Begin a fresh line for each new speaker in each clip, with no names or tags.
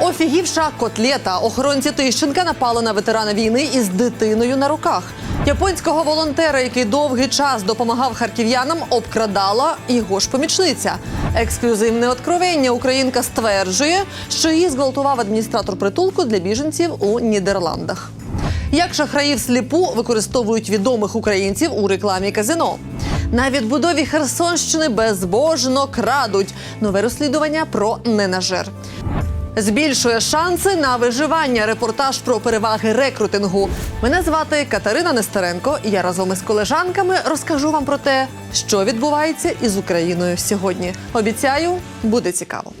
Офігівша котлета. Охоронці Тищенка напали на ветерана війни із дитиною на руках. Японського волонтера, який довгий час допомагав харків'янам, обкрадала його ж помічниця. Ексклюзивне откровення українка стверджує, що її зґвалтував адміністратор притулку для біженців у Нідерландах. Як шахраїв сліпу використовують відомих українців у рекламі казино. На відбудові Херсонщини безбожно крадуть. Нове розслідування про ненажер. Збільшує шанси на виживання. Репортаж про переваги рекрутингу. Мене звати Катерина Нестеренко. і Я разом із колежанками розкажу вам про те, що відбувається із Україною сьогодні. Обіцяю, буде цікаво.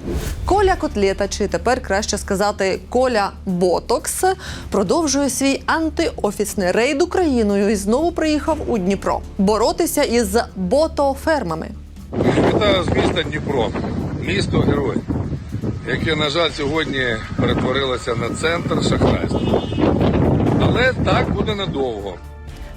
Коля Котлета, чи тепер краще сказати Коля Ботокс, продовжує свій антиофісний рейд Україною і знову приїхав у Дніпро боротися із ботофермами.
Вітаю з міста Дніпро, місто герой, яке, на жаль, сьогодні перетворилося на центр шахрайства. Але так буде недовго.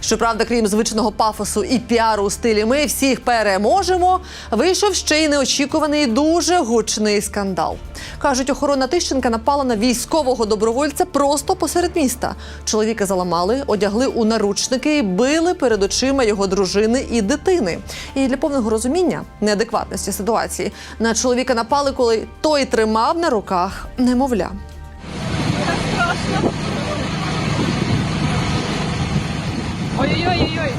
Щоправда, крім звичного пафосу і піару у стилі Ми всіх переможемо, вийшов ще й неочікуваний дуже гучний скандал. Кажуть, охорона Тищенка напала на військового добровольця просто посеред міста. Чоловіка заламали, одягли у наручники і били перед очима його дружини і дитини. І для повного розуміння неадекватності ситуації на чоловіка напали, коли той тримав на руках немовля.
Ой-ой-ой-ой.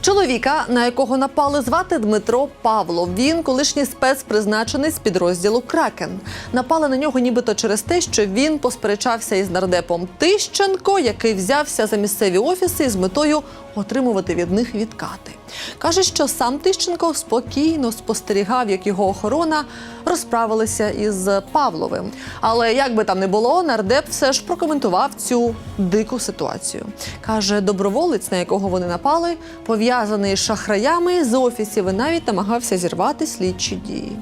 Чоловіка, на якого напали звати Дмитро Павлов. Він колишній спецпризначений з підрозділу Кракен. Напали на нього нібито через те, що він посперечався із нардепом Тищенко, який взявся за місцеві офіси з метою отримувати від них відкати. Каже, що сам Тищенко спокійно спостерігав, як його охорона розправилася із Павловим. Але як би там не було, нардеп все ж прокоментував цю дику ситуацію. Каже, доброволець, на якого вони напали, пов'язаний з шахраями з офісів і навіть намагався зірвати слідчі дії.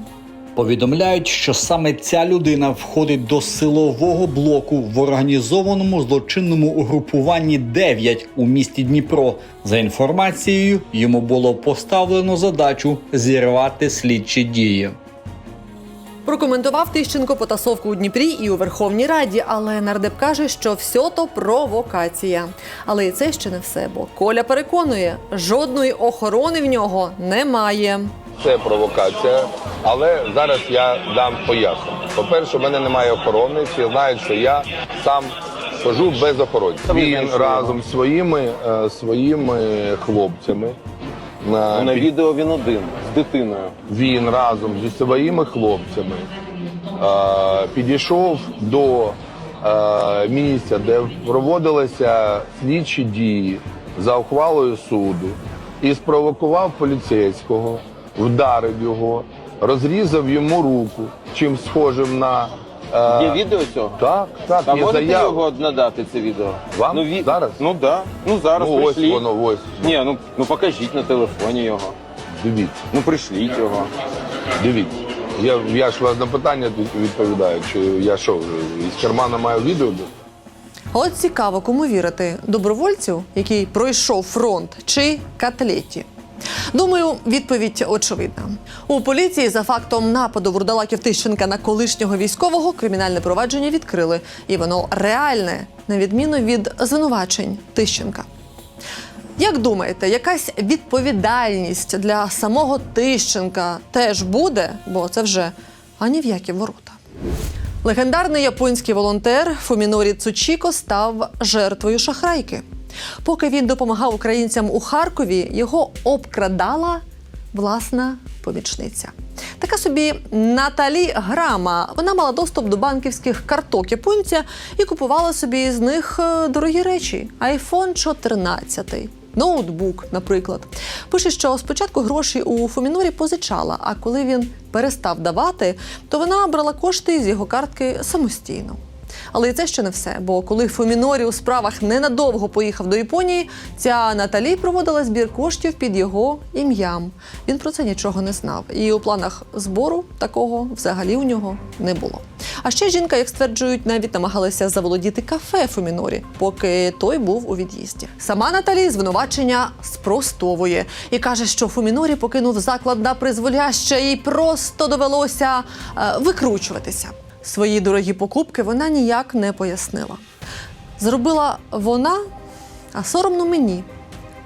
Повідомляють, що саме ця людина входить до силового блоку в організованому злочинному угрупуванні 9 у місті Дніпро. За інформацією, йому було поставлено задачу зірвати слідчі дії.
Прокоментував Тищенко потасовку у Дніпрі і у Верховній Раді, але нардеп каже, що все то провокація. Але і це ще не все, бо Коля переконує, жодної охорони в нього немає.
Це провокація, але зараз я дам пояснення. По-перше, в мене немає охорони. Всі знають, що я сам хожу без охорони. Він разом з своїми, е, своїми хлопцями. е,
На
під-
відео він один з дитиною.
він разом зі своїми хлопцями е, підійшов до е, місця, де проводилися слідчі дії за ухвалою суду, і спровокував поліцейського, вдарив його, розрізав йому руку, чим схожим на. е,
Є відео цього?
Так, так,
А
є
можете
заява.
його надати це відео?
Вам?
Ну, ві-
Зараз?
Ну да. Ну зараз
Ну, ось
прийшліть.
воно, ось.
Ні, ну, ну покажіть на телефоні його.
Дивіться,
Ну пришліть його.
дивіться. Я, я ж вас на питання від- відповідаю, чи я що, із кармана маю відео?
От цікаво, кому вірити: добровольцю, який пройшов фронт, чи котлеті. Думаю, відповідь очевидна. У поліції за фактом нападу вурдалаків Тищенка на колишнього військового кримінальне провадження відкрили, і воно реальне, на відміну від звинувачень Тищенка. Як думаєте, якась відповідальність для самого Тищенка теж буде, бо це вже ані в які ворота. Легендарний японський волонтер Фумінорі Цучіко став жертвою шахрайки. Поки він допомагав українцям у Харкові, його обкрадала власна помічниця. Така собі Наталі Грама. Вона мала доступ до банківських карток японця і купувала собі з них е, дорогі речі: iPhone 14. Ноутбук, наприклад, пише, що спочатку гроші у Фомінорі позичала, а коли він перестав давати, то вона брала кошти з його картки самостійно. Але і це ще не все. Бо коли Фомінорі у справах ненадовго поїхав до Японії, ця Наталі проводила збір коштів під його ім'ям. Він про це нічого не знав. І у планах збору такого взагалі у нього не було. А ще жінка, як стверджують, навіть намагалася заволодіти кафе Фомінорі, поки той був у від'їзді. Сама Наталі звинувачення спростовує і каже, що Фомінорі покинув заклад на призволяще, їй просто довелося е, викручуватися. Свої дорогі покупки вона ніяк не пояснила. Зробила вона, а соромно мені.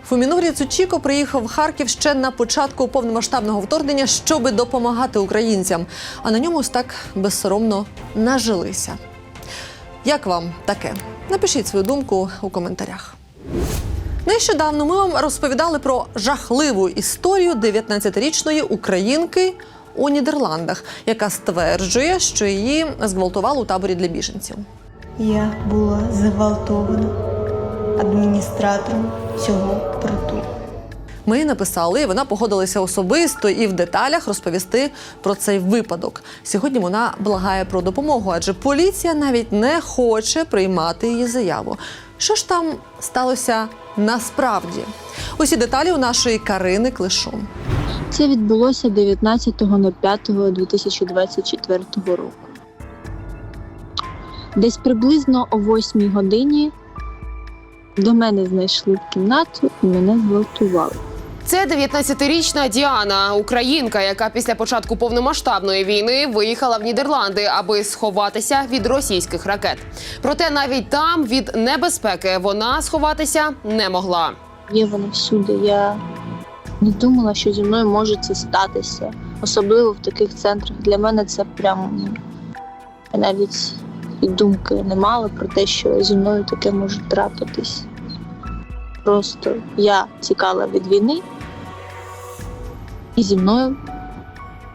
Фумінорі Цучіко приїхав в Харків ще на початку повномасштабного вторгнення, щоби допомагати українцям. А на ньому так безсоромно нажилися. Як вам таке? Напишіть свою думку у коментарях. Нещодавно ми вам розповідали про жахливу історію 19-річної українки у Нідерландах, яка стверджує, що її зґвалтували у таборі для біженців.
Я була зґвалтована адміністратором цього притулку.
Ми написали, і вона погодилася особисто і в деталях розповісти про цей випадок. Сьогодні вона благає про допомогу, адже поліція навіть не хоче приймати її заяву. Що ж там сталося насправді? Усі деталі у нашої Карини Клишун.
Це відбулося 19.05.2024 року. Десь приблизно о 8 годині до мене знайшли в кімнату і мене зґвалтували.
Це 19-річна Діана, українка, яка після початку повномасштабної війни виїхала в Нідерланди, аби сховатися від російських ракет. Проте навіть там від небезпеки вона сховатися не могла.
Є вони всюди. Я не думала, що зі мною може це статися, особливо в таких центрах. Для мене це прям я навіть і думки не мала про те, що зі мною таке може трапитись. Просто я тікала від війни, і зі мною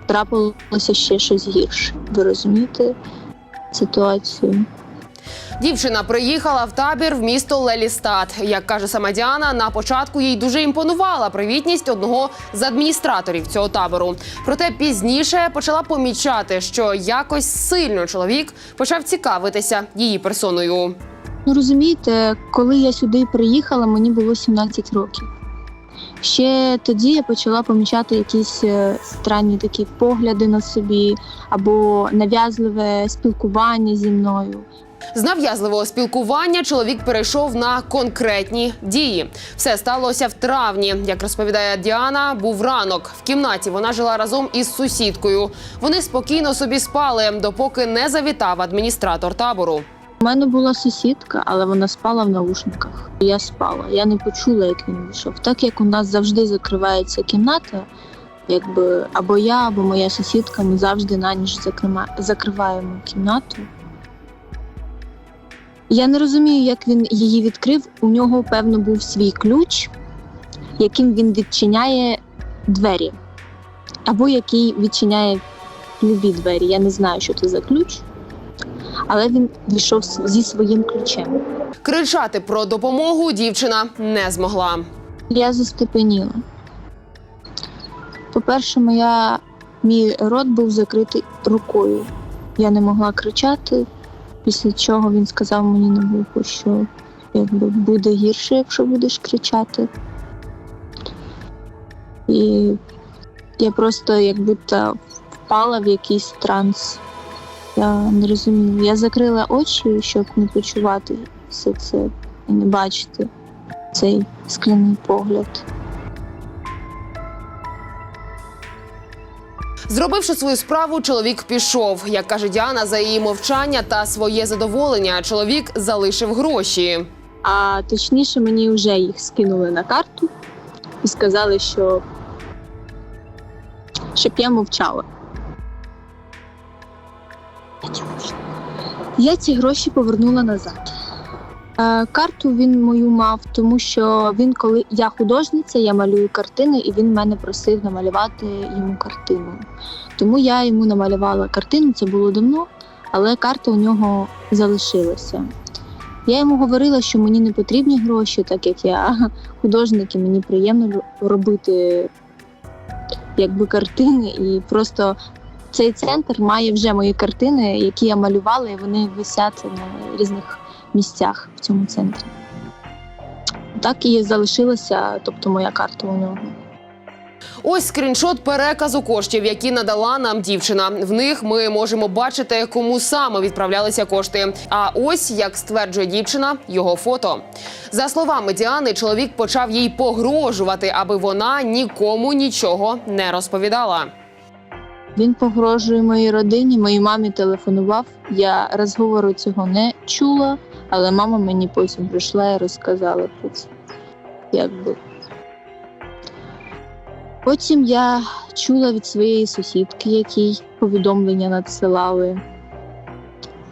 трапилося ще щось гірше. Ви розумієте ситуацію?
Дівчина приїхала в табір в місто Лелістат. Як каже сама Діана, на початку їй дуже імпонувала привітність одного з адміністраторів цього табору. Проте пізніше почала помічати, що якось сильно чоловік почав цікавитися її персоною.
Ну розумієте, коли я сюди приїхала, мені було 17 років. Ще тоді я почала помічати якісь е, странні такі погляди на собі або нав'язливе спілкування зі мною.
З нав'язливого спілкування чоловік перейшов на конкретні дії. Все сталося в травні. Як розповідає Діана, був ранок. В кімнаті вона жила разом із сусідкою. Вони спокійно собі спали, допоки не завітав адміністратор табору.
У мене була сусідка, але вона спала в наушниках. Я спала. Я не почула, як він вийшов. Так як у нас завжди закривається кімната, якби або я, або моя сусідка, ми завжди на ніч закрима- закриваємо кімнату. Я не розумію, як він її відкрив. У нього, певно, був свій ключ, яким він відчиняє двері, або який відчиняє любі двері. Я не знаю, що це за ключ але він війшов зі своїм ключем.
Кричати про допомогу дівчина не змогла.
Я застепеніла. По-перше, моя, мій рот був закритий рукою. Я не могла кричати, після чого він сказав мені на вухо, що якби буде гірше, якщо будеш кричати. І я просто як будто впала в якийсь транс. Я не розумію. Я закрила очі, щоб не почувати все це і не бачити цей скляний погляд.
Зробивши свою справу, чоловік пішов. Як каже Діана, за її мовчання та своє задоволення, чоловік залишив гроші.
А точніше, мені вже їх скинули на карту і сказали, що щоб я мовчала. Я ці гроші повернула назад. Е, Карту він мою мав, тому що він, коли я художниця, я малюю картини, і він мене просив намалювати йому картину. Тому я йому намалювала картину, це було давно, але карта у нього залишилася. Я йому говорила, що мені не потрібні гроші, так як я художник, і мені приємно робити якби картини і просто цей центр має вже мої картини, які я малювала, і вони висять на різних місцях в цьому центрі. Так і залишилася, тобто моя карта у нього.
Ось скріншот переказу коштів, які надала нам дівчина. В них ми можемо бачити, кому саме відправлялися кошти. А ось як стверджує дівчина, його фото. За словами Діани, чоловік почав їй погрожувати, аби вона нікому нічого не розповідала.
Він погрожує моїй родині, моїй мамі телефонував. Я розговору цього не чула, але мама мені потім прийшла і розказала про це. Якби. Потім я чула від своєї сусідки, якій повідомлення надсилали.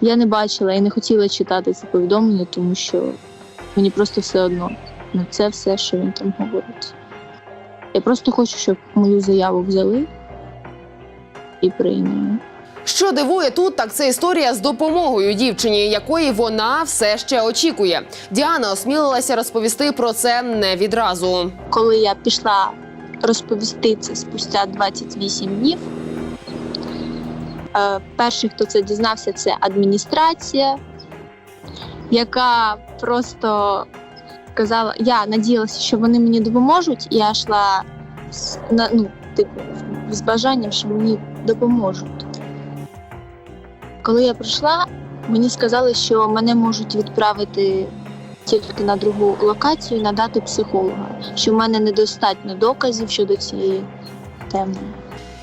Я не бачила і не хотіла читати це повідомлення, тому що мені просто все одно. Ну, це все, що він там говорить. Я просто хочу, щоб мою заяву взяли і прийняли.
Що дивує тут, так це історія з допомогою дівчині, якої вона все ще очікує. Діана осмілилася розповісти про це не відразу.
Коли я пішла розповісти це спустя 28 днів, е, перший, хто це дізнався, це адміністрація, яка просто казала, я надіялася, що вони мені допоможуть, я йшла з, ну, типу, з бажанням, що мені допоможуть. Коли я прийшла, мені сказали, що мене можуть відправити тільки на другу локацію і надати психолога, що в мене недостатньо доказів щодо цієї теми.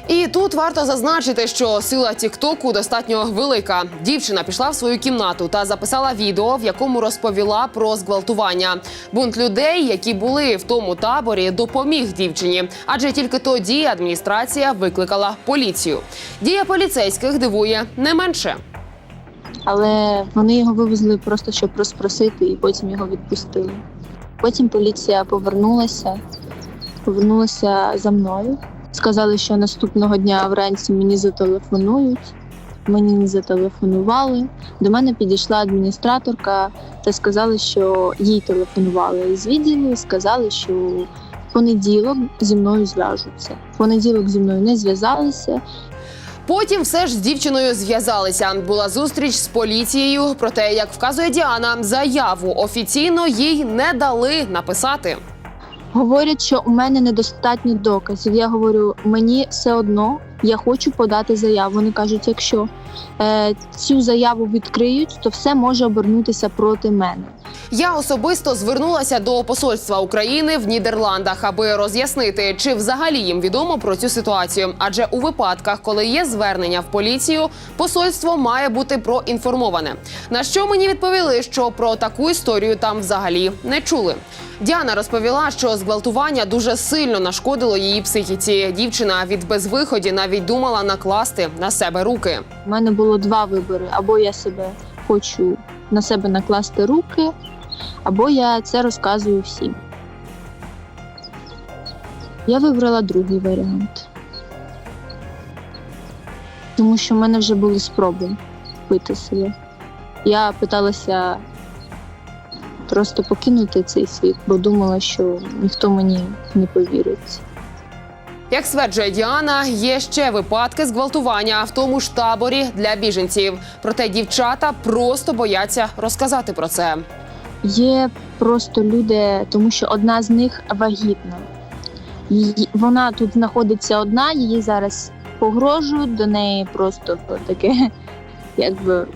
І тут варто зазначити, що сила Тіктоку достатньо велика. Дівчина пішла в свою кімнату та записала відео, в якому розповіла про зґвалтування. Бунт людей, які були в тому таборі, допоміг дівчині, адже тільки тоді адміністрація викликала поліцію. Дія поліцейських дивує не менше.
Але вони його вивезли просто щоб розпросити, і потім його відпустили. Потім поліція повернулася, повернулася за мною. Сказали, що наступного дня вранці мені зателефонують. Мені не зателефонували. До мене підійшла адміністраторка та сказали, що їй телефонували з відділу сказали, що в понеділок зі мною зв'яжуться. В понеділок зі мною не зв'язалися,
Потім все ж з дівчиною зв'язалися. Була зустріч з поліцією. Проте, як вказує Діана, заяву офіційно їй не дали написати.
Говорять, що у мене недостатньо доказів. Я говорю, мені все одно, я хочу подати заяву. Вони кажуть, якщо цю заяву відкриють, то все може обернутися проти мене.
Я особисто звернулася до посольства України в Нідерландах, аби роз'яснити, чи взагалі їм відомо про цю ситуацію. Адже у випадках, коли є звернення в поліцію, посольство має бути проінформоване. На що мені відповіли, що про таку історію там взагалі не чули. Діана розповіла, що зґвалтування дуже сильно нашкодило її психіці. Дівчина від безвиході навіть думала накласти на себе руки.
У мене було два вибори: або я себе хочу на себе накласти руки, або я це розказую всім. Я вибрала другий варіант. Тому що в мене вже були спроби вбити себе. Я питалася просто покинути цей світ, бо думала, що ніхто мені не повірить.
Як стверджує Діана, є ще випадки зґвалтування в тому ж таборі для біженців. Проте дівчата просто бояться розказати про це.
Є просто люди, тому що одна з них вагітна. Її, вона тут знаходиться одна, її зараз погрожують, до неї просто таке, якби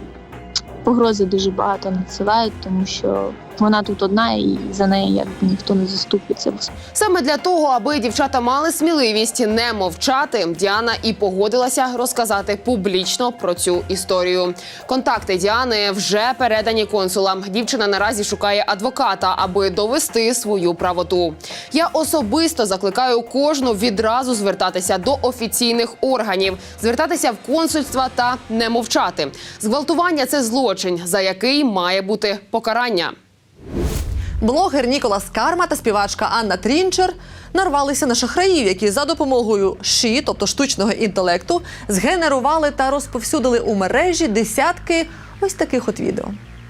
погрози дуже багато надсилають, тому що вона тут одна і за неї якби ніхто не заступиться.
Саме для того, аби дівчата мали сміливість не мовчати, Діана і погодилася розказати публічно про цю історію. Контакти Діани вже передані консулам. Дівчина наразі шукає адвоката, аби довести свою правоту. Я особисто закликаю кожну відразу звертатися до офіційних органів, звертатися в консульства та не мовчати. Зґвалтування це злочин, за який має бути покарання.
Блогер Ніколас Карма та співачка Анна Трінчер нарвалися на шахраїв, які за допомогою ШІ, тобто штучного інтелекту, згенерували та розповсюдили у мережі десятки ось таких от відео.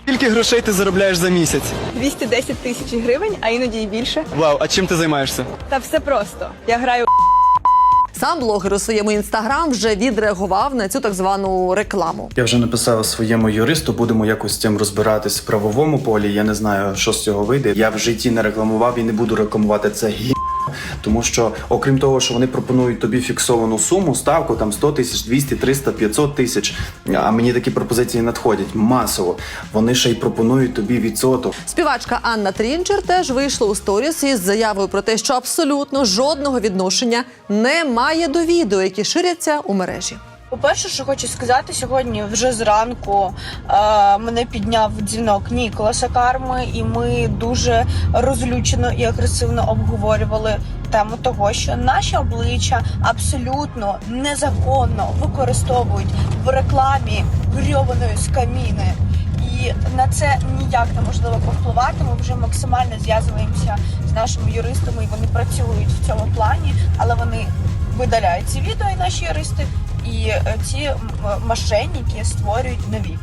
Скільки грошей ти заробляєш за місяць?
210 тисяч гривень, а іноді й більше.
Вау, а чим ти займаєшся?
Та все просто. Я граю
Сам блогер у своєму інстаграм вже відреагував на цю так звану рекламу.
Я вже написав своєму юристу, будемо якось цим розбиратись в правовому полі. Я не знаю, що з цього вийде. Я в житті не рекламував і не буду рекламувати це гі. Тому що, окрім того, що вони пропонують тобі фіксовану суму, ставку там 100 тисяч, 200, 300, 500 тисяч. А мені такі пропозиції надходять масово. Вони ще й пропонують тобі відсоток.
Співачка Анна Трінчер теж вийшла у сторіс із заявою про те, що абсолютно жодного відношення не має до відео, які ширяться у мережі.
По-перше, що хочу сказати, сьогодні вже зранку е, мене підняв дзвінок Ніколаса Карми, і ми дуже розлючено і агресивно обговорювали тему того, що наші обличчя абсолютно незаконно використовують в рекламі грьованої скаміни. І на це ніяк неможливо повпливати. Ми вже максимально зв'язуємося з нашими юристами, і вони працюють в цьому плані, але вони видаляють ці відео, і наші юристи, і е, ці мошенники створюють нові.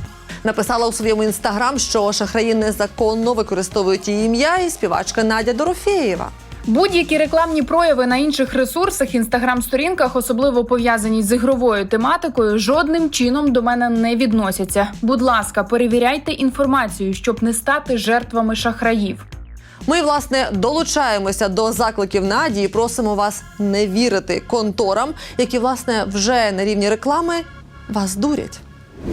Написала у своєму інстаграм, що шахраї незаконно використовують її ім'я і співачка Надя Дорофєєва.
Будь-які рекламні прояви на інших ресурсах, інстаграм-сторінках, особливо пов'язані з ігровою тематикою, жодним чином до мене не відносяться. Будь ласка, перевіряйте інформацію, щоб не стати жертвами шахраїв.
Ми, власне, долучаємося до закликів Наді і просимо вас не вірити конторам, які, власне, вже на рівні реклами вас дурять.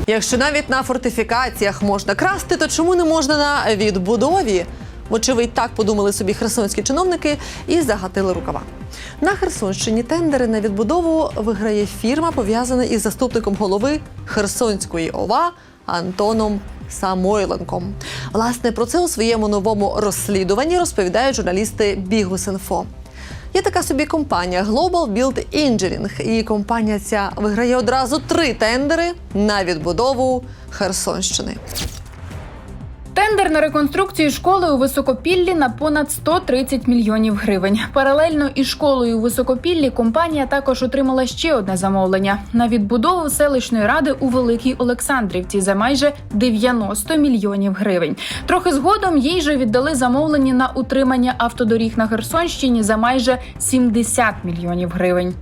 Якщо навіть на фортифікаціях можна красти, то чому не можна на відбудові? Вочевидь, так подумали собі херсонські чиновники і загатили рукава. На Херсонщині тендери на відбудову виграє фірма, пов'язана із заступником голови Херсонської ОВА Антоном Самойленком. Власне, про це у своєму новому розслідуванні розповідають журналісти Бігус.Інфо. Є така собі компанія Global Build Engineering, і компанія ця виграє одразу три тендери на відбудову Херсонщини.
Тендер на реконструкцію школи у Високопіллі на понад 130 мільйонів гривень. Паралельно із школою у Високопіллі компанія також отримала ще одне замовлення на відбудову селищної ради у Великій Олександрівці за майже 90 мільйонів гривень. Трохи згодом їй же віддали замовлення на утримання автодоріг на Херсонщині за майже 70 мільйонів гривень.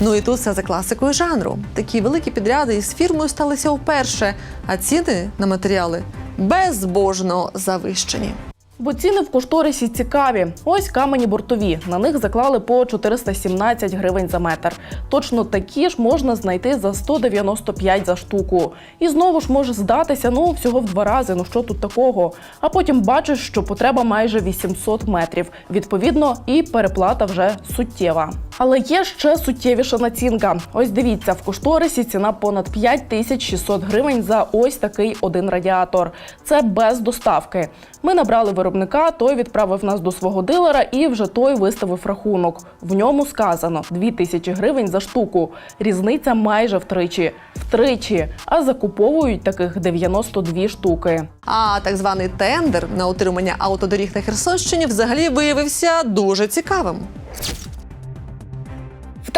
Ну і тут все за класикою жанру. Такі великі підряди із фірмою сталися вперше, а ціни на матеріали безбожно завищені.
Бо ціни в кошторисі цікаві. Ось камені бортові. На них заклали по 417 гривень за метр. Точно такі ж можна знайти за 195 за штуку. І знову ж може здатися, ну всього в два рази. Ну що тут такого? А потім бачиш, що потреба майже 800 метрів. Відповідно, і переплата вже суттєва. Але є ще суттєвіша націнка. Ось дивіться, в кошторисі ціна понад 5600 гривень за ось такий один радіатор. Це без доставки. Ми набрали виробника, той відправив нас до свого дилера, і вже той виставив рахунок. В ньому сказано 2000 гривень за штуку. Різниця майже втричі. Втричі. А закуповують таких 92 штуки.
А так званий тендер на утримання автодоріг на Херсонщині взагалі виявився дуже цікавим.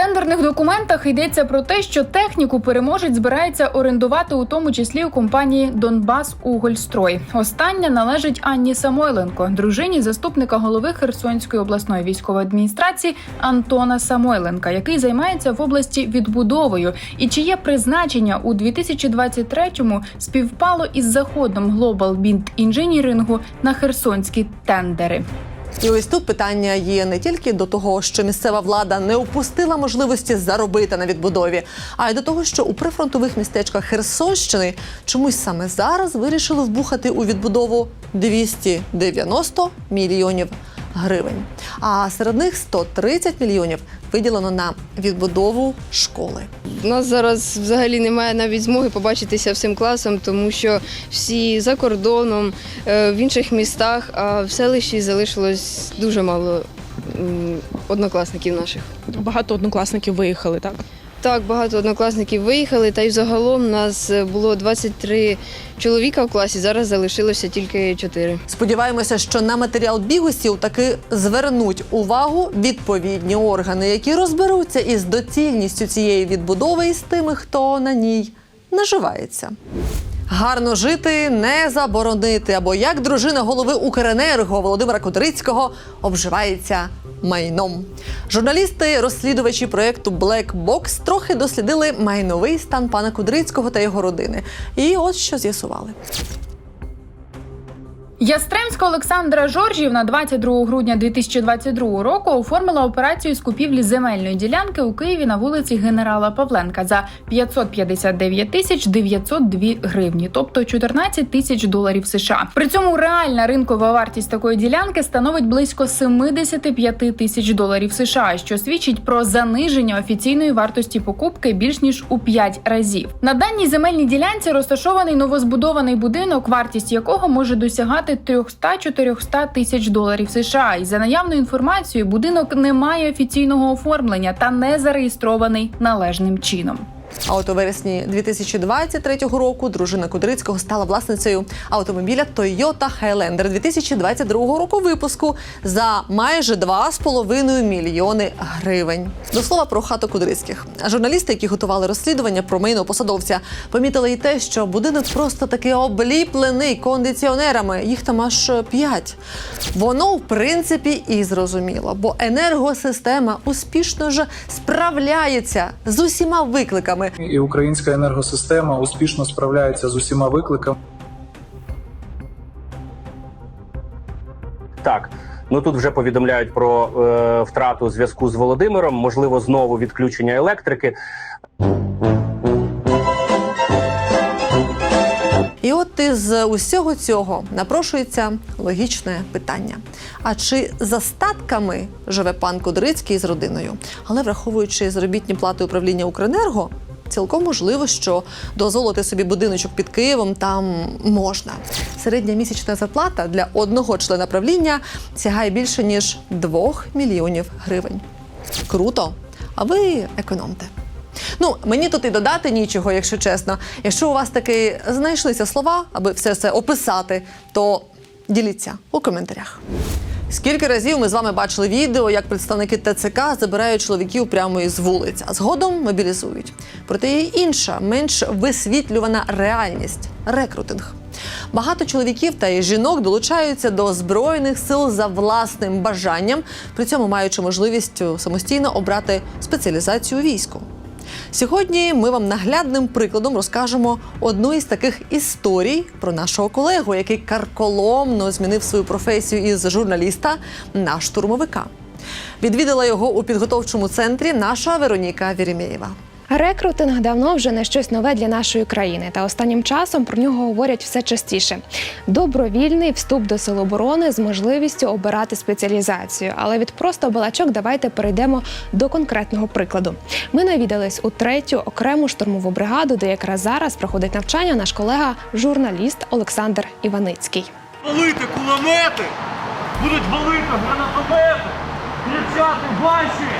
Тендерних документах йдеться про те, що техніку переможець збирається орендувати у тому числі у компанії Донбас Угольстрой. Остання належить Анні Самойленко, дружині заступника голови Херсонської обласної військової адміністрації Антона Самойленка, який займається в області відбудовою, і чиє призначення у 2023-му співпало із заходом Global Bind Engineering на херсонські тендери.
І ось тут питання є не тільки до того, що місцева влада не упустила можливості заробити на відбудові, а й до того, що у прифронтових містечках Херсонщини чомусь саме зараз вирішили вбухати у відбудову 290 мільйонів гривень. А серед них 130 мільйонів виділено на відбудову школи.
У нас зараз взагалі немає навіть змоги побачитися всім класом, тому що всі за кордоном, е, в інших містах, а в селищі залишилось дуже мало однокласників наших.
Багато однокласників виїхали, так?
Так, багато однокласників виїхали, та й загалом нас було 23 чоловіка в класі, зараз залишилося тільки 4.
Сподіваємося, що на матеріал бігусів таки звернуть увагу відповідні органи, які розберуться із доцільністю цієї відбудови і з тими, хто на ній наживається. Гарно жити не заборонити, або як дружина голови Укренерго Володимира Кудрицького обживається майном. Журналісти, розслідувачі проєкту Black Box трохи дослідили майновий стан пана Кудрицького та його родини. І от що з'ясували.
Ястремська Олександра Жоржівна 22 грудня 2022 року оформила операцію з купівлі земельної ділянки у Києві на вулиці Генерала Павленка за 559 тисяч 902 гривні, тобто 14 тисяч доларів США. При цьому реальна ринкова вартість такої ділянки становить близько 75 тисяч доларів США, що свідчить про заниження офіційної вартості покупки більш ніж у 5 разів. На даній земельній ділянці розташований новозбудований будинок, вартість якого може досягати 300-400 тисяч доларів США. І за наявною інформацією, будинок не має офіційного оформлення та не зареєстрований належним чином.
А от у вересні 2023 року дружина Кудрицького стала власницею автомобіля Toyota Highlander 2022 року випуску за майже 2,5 мільйони гривень. До слова про хату Кудрицьких. Журналісти, які готували розслідування про майно посадовця, помітили й те, що будинок просто таки обліплений кондиціонерами. Їх там аж п'ять. Воно, в принципі, і зрозуміло, бо енергосистема успішно ж справляється з усіма викликами.
І українська енергосистема успішно справляється з усіма викликами.
Так, ну тут вже повідомляють про е, втрату зв'язку з Володимиром, можливо, знову відключення електрики.
І от із усього цього напрошується логічне питання: а чи за статками живе пан Кудрицький з родиною? Але враховуючи заробітні плати управління Укренерго. Цілком можливо, що дозволити собі будиночок під Києвом там можна. Середня місячна зарплата для одного члена правління сягає більше ніж 2 мільйонів гривень. Круто! А ви економте. Ну, мені тут і додати нічого, якщо чесно. Якщо у вас таки знайшлися слова, аби все це описати, то діліться у коментарях. Скільки разів ми з вами бачили відео, як представники ТЦК забирають чоловіків прямо із вулиць, а згодом мобілізують. Проте є інша, менш висвітлювана реальність рекрутинг. Багато чоловіків та й жінок долучаються до збройних сил за власним бажанням, при цьому маючи можливість самостійно обрати спеціалізацію війську. Сьогодні ми вам наглядним прикладом розкажемо одну із таких історій про нашого колегу, який карколомно змінив свою професію із журналіста на штурмовика. Відвідала його у підготовчому центрі наша Вероніка Вірімєєва.
Рекрутинг давно вже не щось нове для нашої країни, та останнім часом про нього говорять все частіше. Добровільний вступ до сил оборони з можливістю обирати спеціалізацію. Але від просто балачок давайте перейдемо до конкретного прикладу. Ми навідались у третю окрему штурмову бригаду, де якраз зараз проходить навчання наш колега, журналіст Олександр Іваницький.
Валити кулемети! Будуть валити гранатомети! Кричати ваші!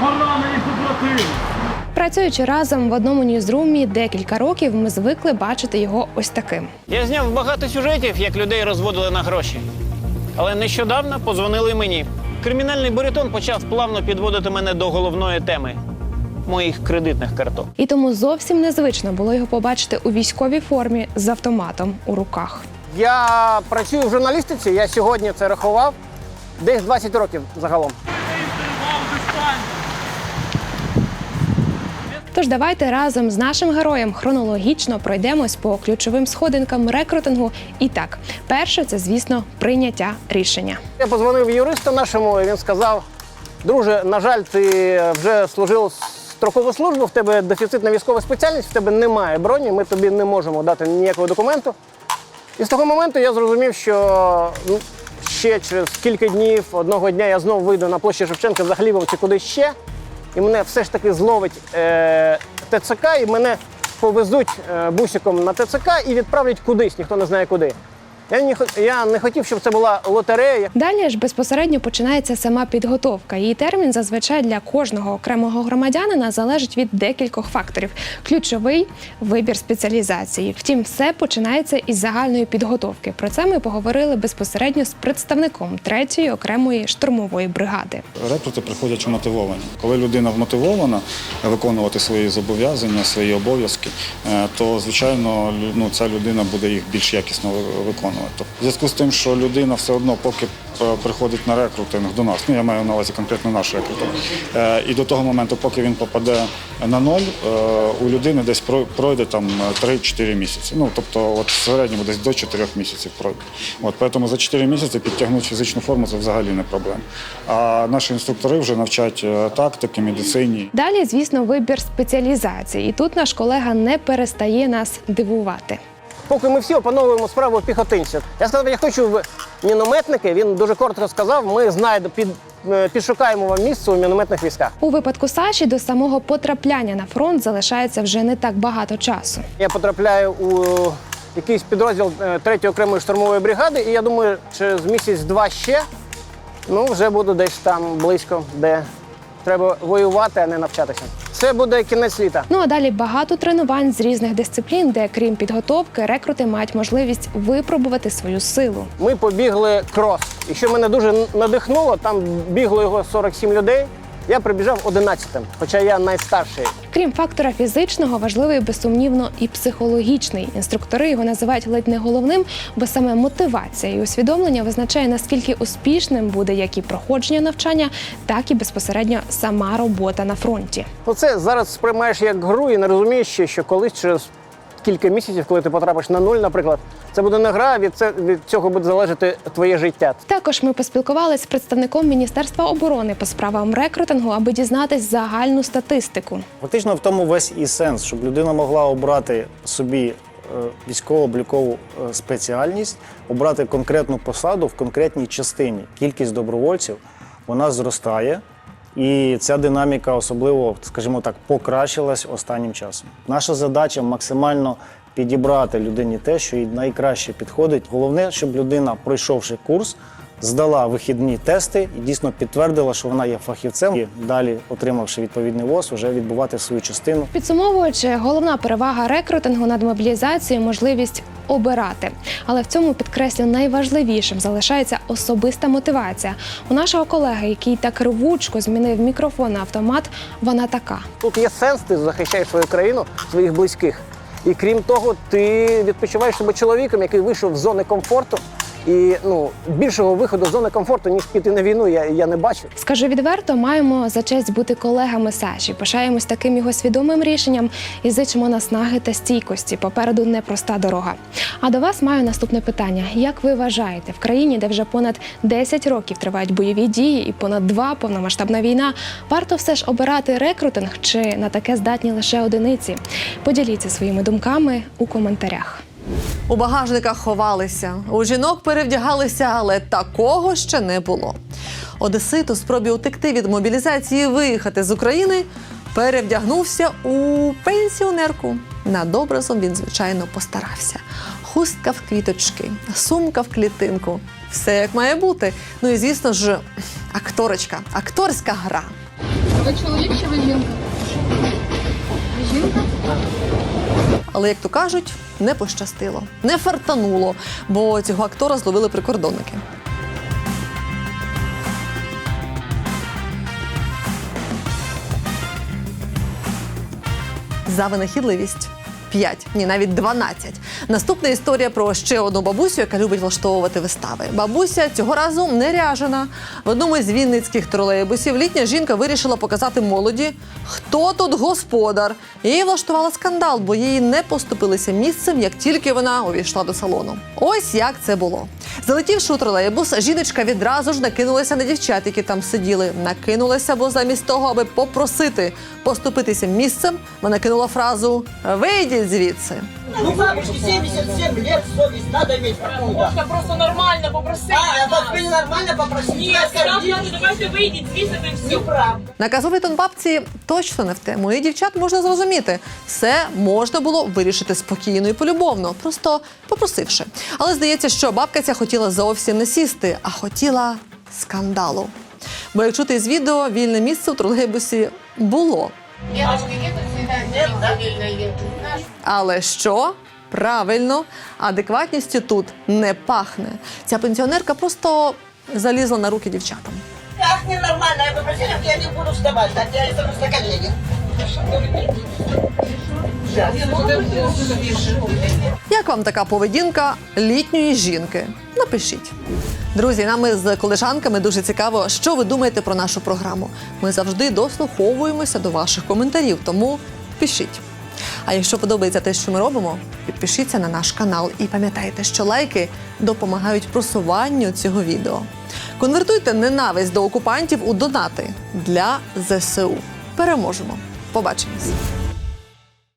Поранені побратими!
Працюючи разом в одному ньюзрумі декілька років, ми звикли бачити його ось таким.
Я зняв багато сюжетів, як людей розводили на гроші. Але нещодавно подзвонили мені. Кримінальний баритон почав плавно підводити мене до головної теми моїх кредитних карток.
І тому зовсім незвично було його побачити у військовій формі з автоматом у руках.
Я працюю в журналістиці, я сьогодні це рахував. Десь 20 років загалом.
Тож давайте разом з нашим героєм хронологічно пройдемось по ключовим сходинкам рекрутингу. І так, перше це, звісно, прийняття рішення.
Я позвонив юристу нашому, і він сказав: друже, на жаль, ти вже служив строкову службу, в тебе дефіцитна військова спеціальність, в тебе немає броні, ми тобі не можемо дати ніякого документу. І з того моменту я зрозумів, що ну, ще через кілька днів, одного дня я знову вийду на площі Шевченка за Глібом чи кудись ще, і мене все ж таки зловить е, ТЦК, і мене повезуть е, бусиком на ТЦК і відправлять кудись, ніхто не знає куди. Я не, я не хотів, щоб це була лотерея.
Далі ж безпосередньо починається сама підготовка. Її термін зазвичай для кожного окремого громадянина залежить від декількох факторів. Ключовий вибір спеціалізації. Втім, все починається із загальної підготовки. Про це ми поговорили безпосередньо з представником третьої окремої штурмової бригади.
Рекрути приходять мотивовані. Коли людина вмотивована виконувати свої зобов'язання, свої обов'язки, е, то звичайно ну, ця людина буде їх більш якісно ви- виконувати. Виконувати. В зв'язку з тим, що людина все одно, поки е, приходить на рекрутинг до нас, ну я маю на увазі конкретно наш рекрутинг, е, і до того моменту, поки він попаде на ноль, е, у людини десь про- пройде там е, 3-4 місяці. Ну тобто, от в середньому десь до 4 місяців пройде. От тому за 4 місяці підтягнути фізичну форму це взагалі не проблема. А наші інструктори вже навчать тактики, медицині.
Далі, звісно, вибір спеціалізації. І тут наш колега не перестає нас дивувати.
Поки ми всі опановуємо справу піхотинців. Я сказав, я хочу в мінометники. Він дуже коротко сказав. Ми знайдемо під. е, Підшукаємо вам місце у мінометних військах.
У випадку Саші до самого потрапляння на фронт залишається вже не так багато часу.
Я потрапляю у якийсь підрозділ 3-ї окремої штурмової бригади, і я думаю, через місяць-два ще ну вже буду десь там близько, де треба воювати, а не навчатися. Це буде кінець літа.
Ну а далі багато тренувань з різних дисциплін, де крім підготовки, рекрути мають можливість випробувати свою силу.
Ми побігли крос. І що мене дуже надихнуло, там бігло його 47 людей. Я прибіжав 11-м, хоча я найстарший.
Крім фактора фізичного, важливий безсумнівно і психологічний. Інструктори його називають ледь не головним, бо саме мотивація і усвідомлення визначає наскільки успішним буде як і проходження навчання, так і безпосередньо сама робота на фронті.
Оце зараз сприймаєш як гру і не розумієш ще, що колись через кілька місяців, коли ти потрапиш на нуль, наприклад, це буде не гра, від, це, від цього буде залежати твоє життя.
Також ми поспілкувалися з представником Міністерства оборони по справам рекрутингу, аби дізнатись загальну статистику.
Фактично в тому весь і сенс, щоб людина могла обрати собі е, військово-облікову е, спеціальність, обрати конкретну посаду в конкретній частині. Кількість добровольців вона зростає, і ця динаміка особливо, скажімо так, покращилась останнім часом. Наша задача максимально підібрати людині те, що їй найкраще підходить. Головне, щоб людина, пройшовши курс, здала вихідні тести і дійсно підтвердила, що вона є фахівцем. І далі, отримавши відповідний ВОЗ, вже відбувати свою частину.
Підсумовуючи, головна перевага рекрутингу над мобілізацією можливість обирати. Але в цьому підкреслю найважливішим залишається особиста мотивація. У нашого колеги, який так рвучко змінив мікрофон на автомат, вона така.
Тут є сенс, ти захищаєш свою країну, своїх близьких. І крім того, ти відпочиваєш себе чоловіком, який вийшов з зони комфорту. І ну більшого виходу з зони комфорту, ніж піти на війну, я, я не бачу.
Скажу відверто, маємо за честь бути колегами Саші. Пишаємось таким його свідомим рішенням і зичимо наснаги та стійкості. Попереду непроста дорога. А до вас маю наступне питання: як ви вважаєте, в країні, де вже понад 10 років тривають бойові дії і понад два повномасштабна війна, варто все ж обирати рекрутинг чи на таке здатні лише одиниці? Поділіться своїми думками у коментарях.
У багажниках ховалися, у жінок перевдягалися, але такого ще не було. Одесит у спробі утекти від мобілізації виїхати з України перевдягнувся у пенсіонерку. Над образом він, звичайно, постарався. Хустка в квіточки, сумка в клітинку. Все як має бути. Ну і звісно ж, акторочка, акторська гра.
Ви чоловік чи ви жінка? Ви жінка?
Але, як то кажуть, не пощастило, не фартануло, бо цього актора зловили прикордонники. За винахідливість. 5, ні, навіть 12. Наступна історія про ще одну бабусю, яка любить влаштовувати вистави. Бабуся цього разу не ряжена. В одному з вінницьких тролейбусів літня жінка вирішила показати молоді, хто тут господар, і влаштувала скандал, бо їй не поступилися місцем, як тільки вона увійшла до салону. Ось як це було. Залетівши у тролейбус, жіночка відразу ж накинулася на дівчат, які там сиділи. Накинулася, бо замість того, аби попросити поступитися місцем, вона кинула фразу Вийдіть звідси.
Ну, бабушке 77 лет, совесть надо иметь какую-то.
Можна просто нормально попросити.
А, это вы нормально попросили?
Ні, давайте вийдіть, звідси й все.
Неправда.
Наказовий тон бабці точно не в тему. І дівчат можна зрозуміти. Все можна було вирішити спокійно і полюбовно, просто попросивши. Але здається, що бабка ця хотіла зовсім не сісти, а хотіла скандалу. Бо як чути з відео, вільне місце в тролейбусі було. Але що? Правильно, адекватністю тут не пахне. Ця пенсіонерка просто залізла на руки дівчатам.
Как ненормально, я попросила, я не буду вставать, так я останусь на колени.
Як вам така поведінка літньої жінки? Напишіть. Друзі, нам з колежанками дуже цікаво, що ви думаєте про нашу програму. Ми завжди дослуховуємося до ваших коментарів, тому пишіть. А якщо подобається те, що ми робимо, підпишіться на наш канал і пам'ятайте, що лайки допомагають просуванню цього відео. Конвертуйте ненависть до окупантів у донати для ЗСУ. Переможемо. Побачимось!